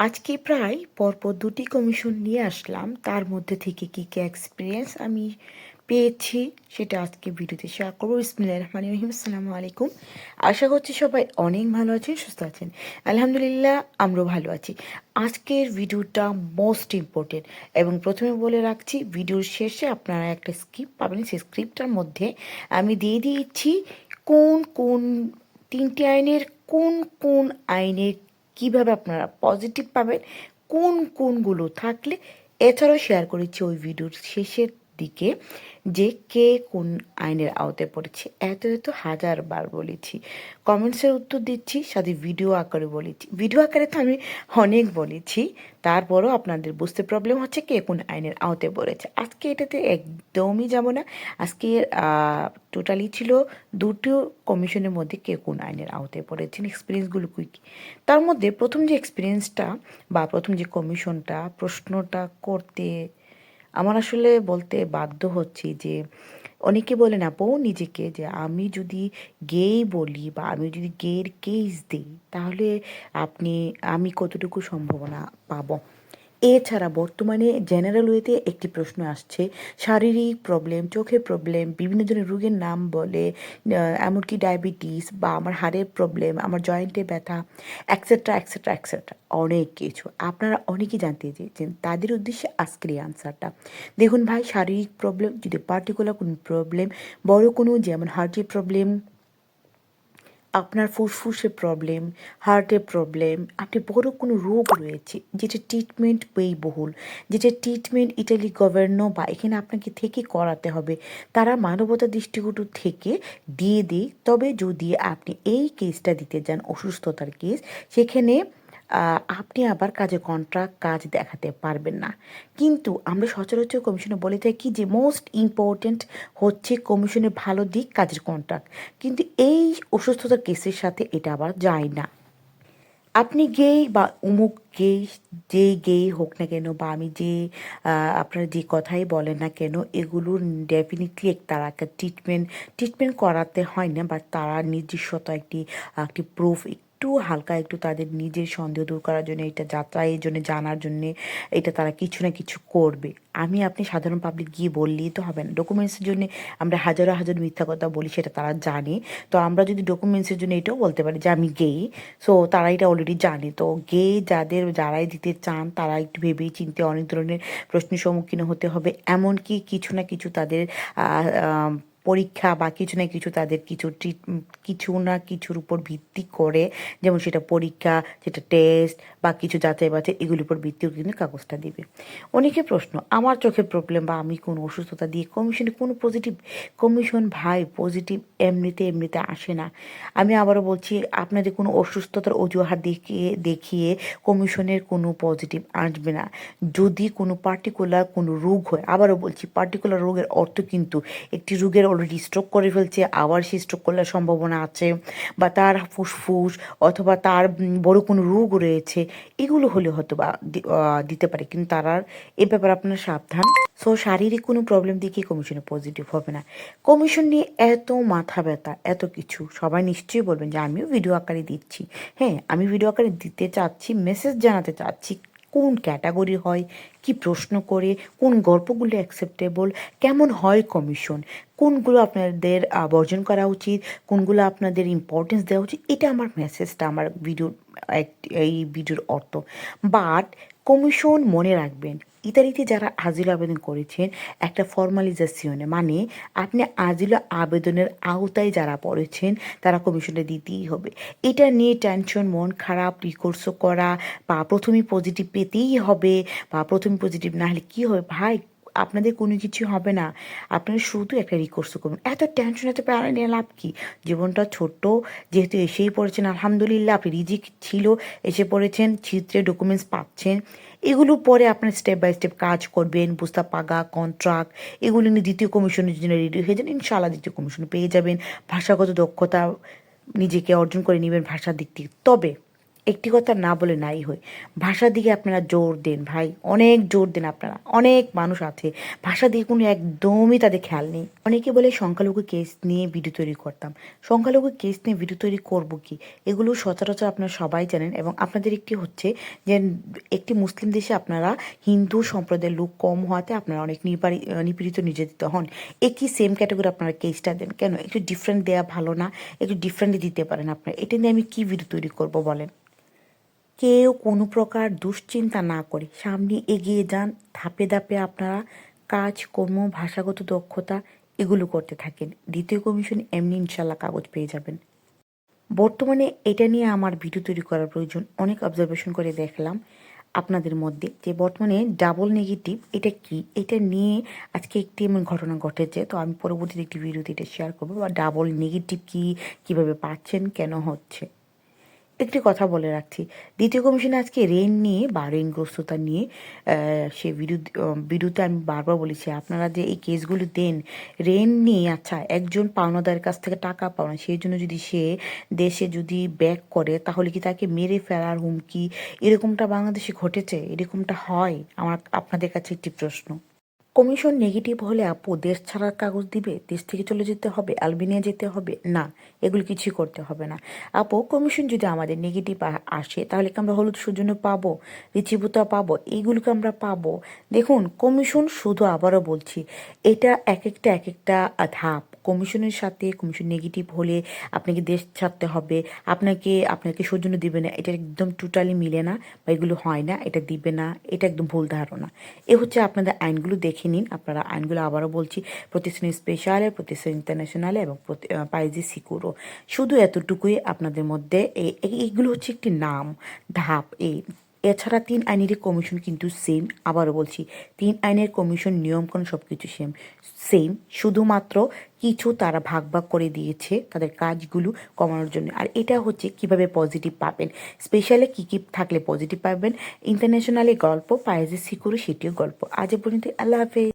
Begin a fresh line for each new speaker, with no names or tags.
আজকে প্রায় পরপর দুটি কমিশন নিয়ে আসলাম। তার মধ্যে থেকে কী কী এক্সপিরিয়েন্স আমি পেয়েছি সেটা আজকে ভিডিওতে শেয়ার করব। ইসমিল্লা রহমান রহিম। আসসালামু আলাইকুম। আশা করছি সবাই অনেক ভালো আছেন, সুস্থ আছেন। আলহামদুলিল্লাহ, আমরাও ভালো আছি। আজকের ভিডিওটা মোস্ট ইম্পর্টেন্ট এবং প্রথমে বলে রাখছি, ভিডিওর শেষে আপনারা একটা স্ক্রিপ্ট পাবেন। সেই স্ক্রিপ্টটার মধ্যে আমি দিয়ে দিয়েছি কোন কোন তিনটি আইনের, কোন কোন আইনের কীভাবে আপনারা পজিটিভ পাবেন কোন কোনগুলো থাকলে এছাড়াও শেয়ার করেছি ওই ভিডিওর শেষের দিকে যে কে কোন আইনের আওতায় পড়েছে, এত এত হাজার বার বলেছি। কমেন্টসের উত্তর দিচ্ছি, সাথে ভিডিও আকারে বলেছি। ভিডিও আকারে তো আমি অনেক বলেছি, তারপরও আপনাদের বুঝতে প্রবলেম হচ্ছে কে কোন আইনের আওতায় পড়েছে। আজকে এটাতে একদমই যাব না। আজকে টোটালি ছিল দুটো কমিশনের মধ্যে কে কোন আইনের আওতায় পড়েছেন এক্সপিরিয়েন্সগুলো কুই কী? তার মধ্যে প্রথম যে এক্সপিরিয়েন্সটা বা প্রথম যে কমিশনটা, প্রশ্নটা করতে আমার আসলে বলতে বাধ্য হচ্ছি যে অনেকে বলে না আপু নিজেকে যে আমি যদি গেই বলি বা আমি যদি গের কেস দিই, তাহলে আপনি, আমি কতটুকু সম্ভাবনা পাবো? এছাড়া বর্তমানে জেনারেল ওয়েতে একটি প্রশ্ন আসছে, শারীরিক প্রবলেম চোখের প্রবলেম বিভিন্ন ধরনের রোগের নাম বলে এমনকি ডায়াবেটিস বা আমার হাড়ের প্রবলেম আমার জয়েন্টে ব্যথা অ্যাক্সেট্রা অ্যাক্সেট্রা অ্যাক্সেট্রা অনেক কিছু। আপনারা অনেকেই জানতে চেয়েছেন, তাদের উদ্দেশ্যে আজকের এই আনসারটা দেখুন ভাই, শারীরিক প্রবলেম যদি পার্টিকুলার কোনো প্রবলেম বড় কোনো যেমন হার্টের প্রবলেম আপনার ফুসফুসে প্রবলেম হার্টে প্রবলেম আপনি বড় কোনো রোগ রয়েছে যেটা ট্রিটমেন্ট ব্যয়বহুল যেটা ট্রিটমেন্ট ইটালি গভর্ন বা এখানে আপনাকে থেকে করাতে হবে, তারা মানবতা দৃষ্টিকোণ থেকে দিয়ে দেয়। তবে যদি আপনি এই কেসটা দিতে যান, অসুস্থতার কেস সেখানে আপনি আবার কাজে কন্ট্রাক্ট কাজ দেখাতে পারবেন না। কিন্তু আমরা সচরাচর কমিশনে বলে থাকি যে মোস্ট ইম্পর্ট্যান্ট হচ্ছে কমিশনের ভালো দিক, কাজের কন্ট্রাক্ট কিন্তু এই অসুস্থতার কেসের সাথে এটা আবার যায় না। আপনি গেই বা উমুক গেই যে গেই হোক না কেন বা আমি যে আপনারা যে কথাই বলেন না কেন, এগুলোর ডেফিনেটলি তারা একটা ট্রিটমেন্ট ট্রিটমেন্ট করাতে হয় না বা তারা নিজস্বত একটি একটি প্রুফ একটু হালকা একটু তাদের নিজের সন্দেহ দূর করার জন্য এটা যাত্রার জন্য জানার জন্যে এটা তারা কিছু না কিছু করবে। আমি, আপনি সাধারণ পাবলিক গিয়ে বললেই তো হবে না। ডকুমেন্টসের জন্য আমরা হাজারো হাজার মিথ্যা কথা বলি, সেটা তারা জানে। তো আমরা যদি ডকুমেন্টসের জন্য এটাও বলতে পারি যে আমি গে সো তারা এটা অলরেডি জানে। তো গে যাদের যারাই দিতে চান, তারা একটু ভেবেই চিনতে অনেক ধরনের প্রশ্নের সম্মুখীন হতে হবে। এমনকি কিছু না কিছু তাদের পরীক্ষা বা কিছু না কিছু তাদের কিছু ট্রিট কিছু না কিছুর উপর ভিত্তি করে, যেমন সেটা পরীক্ষা, সেটা টেস্ট বা কিছু যাচাই বাছাই, এগুলির উপর ভিত্তি করে কিন্তু কাগজটা দিবে। অনেকে প্রশ্ন, আমার চোখের প্রবলেম বা আমি কোনো অসুস্থতা দিয়ে কমিশনে কোনো পজিটিভ কমিশন ভাই পজিটিভ এমনিতে এমনিতে আসে না। আমি আবারও বলছি, আপনাদের কোনো অসুস্থতার অজুহাত দেখিয়ে দেখিয়ে কমিশনের কোনো পজিটিভ আসবে না। যদি কোনো পার্টিকুলার কোনো রোগ হয়, আবারও বলছি পার্টিকুলার রোগের অর্থ কিন্তু একটি রোগের অলরেডি স্ট্রোক করে ফেলছে, আবার সে স্ট্রোক করার সম্ভাবনা আছে, বা তার ফুসফুস অথবা তার বড় কোনো রোগ রয়েছে, এগুলো হলে হয়তো বা দিতে পারে। কিন্তু তার আর এ ব্যাপারে আপনার সাবধান। সো শারীরিক কোনো প্রবলেম দিয়ে কি কমিশনে পজিটিভ হবে না। কমিশন নিয়ে এত মাথা ব্যথা, এত কিছু। সবাই নিশ্চয়ই বলবেন যে, আমিও ভিডিও আকারে দিচ্ছি। হ্যাঁ আমি ভিডিও আকারে দিতে চাচ্ছি মেসেজ জানাতে চাচ্ছি। কোন ক্যাটাগরি হয়, কি প্রশ্ন করে, কোন গল্পগুলো অ্যাকসেপ্টেবল কেমন হয় কমিশন কোনগুলো আপনাদের বর্জন করা উচিত, কোনগুলো আপনাদের ইম্পর্টেন্স দেওয়া উচিত, এটা আমার মেসেজটা আমার ভিডিও এই ভিডিওর অর্থ। বাট কমিশন মনে রাখবেন ইতালিতে যারা আজিল আবেদন করেছেন, একটা ফর্মালিজেশনে মানে আপনি আজিল আবেদনের আওতায় যারা পড়েছেন, তারা কমিশনে দিতেই হবে। এটা নিয়ে টেনশন মন খারাপ রিকোর্সও করা, বা প্রথমে পজিটিভ পেতেই হবে, বা প্রথমে পজিটিভ না হলে কী হবে? ভাই আপনাদের কোনো কিছু হবে না। আপনারা শুধু একটা রিকোর্স করুন। এত টেনশন এত প্যারা নিয়ে লাভ কী? জীবনটা ছোট্ট, যেহেতু এসেই পড়েছেন, আলহামদুলিল্লাহ। আপনি রিজিক ছিল, এসে পড়েছেন, চিত্রে ডকুমেন্টস পাচ্ছেন। এগুলো পরে আপনার স্টেপ বাই স্টেপ কাজ করবেন, বুস্তা পাগা কন্ট্রাক্ট এগুলো নিয়ে দ্বিতীয় কমিশনের জন্য রেডি হয়ে যান। ইনশাআল্লাহ দ্বিতীয় কমিশন পেয়ে যাবেন। ভাষাগত দক্ষতা নিজেকে অর্জন করে নেবেন ভাষার দিক থেকে। তবে একটি কথা না বলে নাই হয় ভাষা দিকে আপনারা জোর দেন ভাই, অনেক জোর দেন আপনারা, অনেক মানুষ আছে, ভাষা দিয়ে কোনো একদমই তাদের খেয়াল নেই। অনেকে বলে সংখ্যালঘু কেস নিয়ে ভিডিও তৈরি করতাম। সংখ্যালঘু কেস নিয়ে ভিডিও তৈরি করব কি? এগুলো সচরাচর আপনারা সবাই জানেন এবং আপনাদের একটি হচ্ছে যে একটি মুসলিম দেশে আপনারা হিন্দু সম্প্রদায়ের লোক কম হওয়াতে আপনারা অনেক নিপারি নিপীড়িত, নির্যাতিত হন। একই সেম ক্যাটাগরি আপনারা কেসটা দেন। কেন? একটু ডিফারেন্ট দেওয়া ভালো না, একটু ডিফারেন্টলি দিতে পারেন আপনারা। এটা নিয়ে আমি কী ভিডিও তৈরি করব বলেন? কেউ কোনো প্রকার দুশ্চিন্তা না করে। সামনে এগিয়ে যান, ধাপে ধাপে আপনারা কাজ, কর্ম, ভাষাগত দক্ষতা এগুলো করতে থাকেন। দ্বিতীয় কমিশন এমনি ইনশাল্লাহ কাগজ পেয়ে যাবেন। বর্তমানে এটা নিয়ে আমার ভিডিও তৈরি করার প্রয়োজন, অনেক অবজারভেশন করে দেখলাম আপনাদের মধ্যে যে বর্তমানে ডাবল নেগেটিভ এটা কি? এটা নিয়ে আজকে একটি এমন ঘটনা ঘটেছে, তো আমি পরবর্তীতে একটি ভিডিওতে এটা শেয়ার করব। বা ডাবল নেগেটিভ কি, কীভাবে পাচ্ছেন, কেন হচ্ছে? একটি কথা বলে রাখছি। দ্বিতীয় কমিশনে আজকে রেন নিয়ে বা ঋণগ্রস্ততা নিয়ে সে ভিডিও বিরুদ্ধে আমি বারবার বলেছি, আপনারা যে এই কেসগুলো দেন রেন নিয়ে আচ্ছা একজন পাওনাদারের কাছ থেকে টাকা পাওনা সেই জন্য যদি সে দেশে যদি ব্যাক করে, তাহলে কি তাকে মেরে ফেলার হুমকি, এরকমটা বাংলাদেশে ঘটেছে? এরকমটা হয়? আমার, আপনাদের কাছে একটি প্রশ্ন। কমিশন নেগেটিভ হলে আপু দেশ ছাড়ার কাগজ দিবে, দেশ থেকে চলে যেতে হবে, আলবেনিয়া যেতে হবে? না, এগুলো কিছুই করতে হবে না। আপু, কমিশন যদি আমাদের নেগেটিভ আসে, তাহলে কি আমরা হলুদ সৌজন্য পাবো? রিচিভূতা পাবো? এইগুলোকে আমরা পাবো। দেখুন, কমিশন শুধু আবারও বলছি, এটা এক একটা এক একটা ধাপ। কমিশনের সাথে কমিশন নেগেটিভ হলে আপনাকে দেশ ছাড়তে হবে। আপনাকে আপনাকে সৌজন্য দিবে না। এটা একদম টোটালি মিলে না বা এগুলো হয় না। এটা দিবে না। এটা একদম ভুল ধারণা। এ হচ্ছে আপনাদের আইনগুলো দেখে নিন। আপনারা আইনগুলো আবারও বলছি, প্রতিষ্ঠান স্পেশালে প্রতিষ্ঠান ইন্টারন্যাশনালে এবং পাইজি সিকুরো শুধু এতটুকুই আপনাদের মধ্যে এই- এই- এইগুলো হচ্ছে একটি নাম, ধাপ। এই এছাড়া তিন আইনের কমিশন কিন্তু সেম আবারও বলছি, তিন আইনের কমিশন নিয়মকানুন সব কিছু সেম সেম শুধুমাত্র কিছু তারা ভাগ ভাগ করে দিয়েছে তাদের কাজগুলো কমানোর জন্য। আর এটা হচ্ছে কীভাবে পজিটিভ পাবেন। স্পেশালে কী কী থাকলে পজিটিভ পাবেন? ইন্টারন্যাশনালি গল্প পায়েজে সিকুরি সেটিও গল্প। আজ পর্যন্ত আল্লাহ হাফেজ।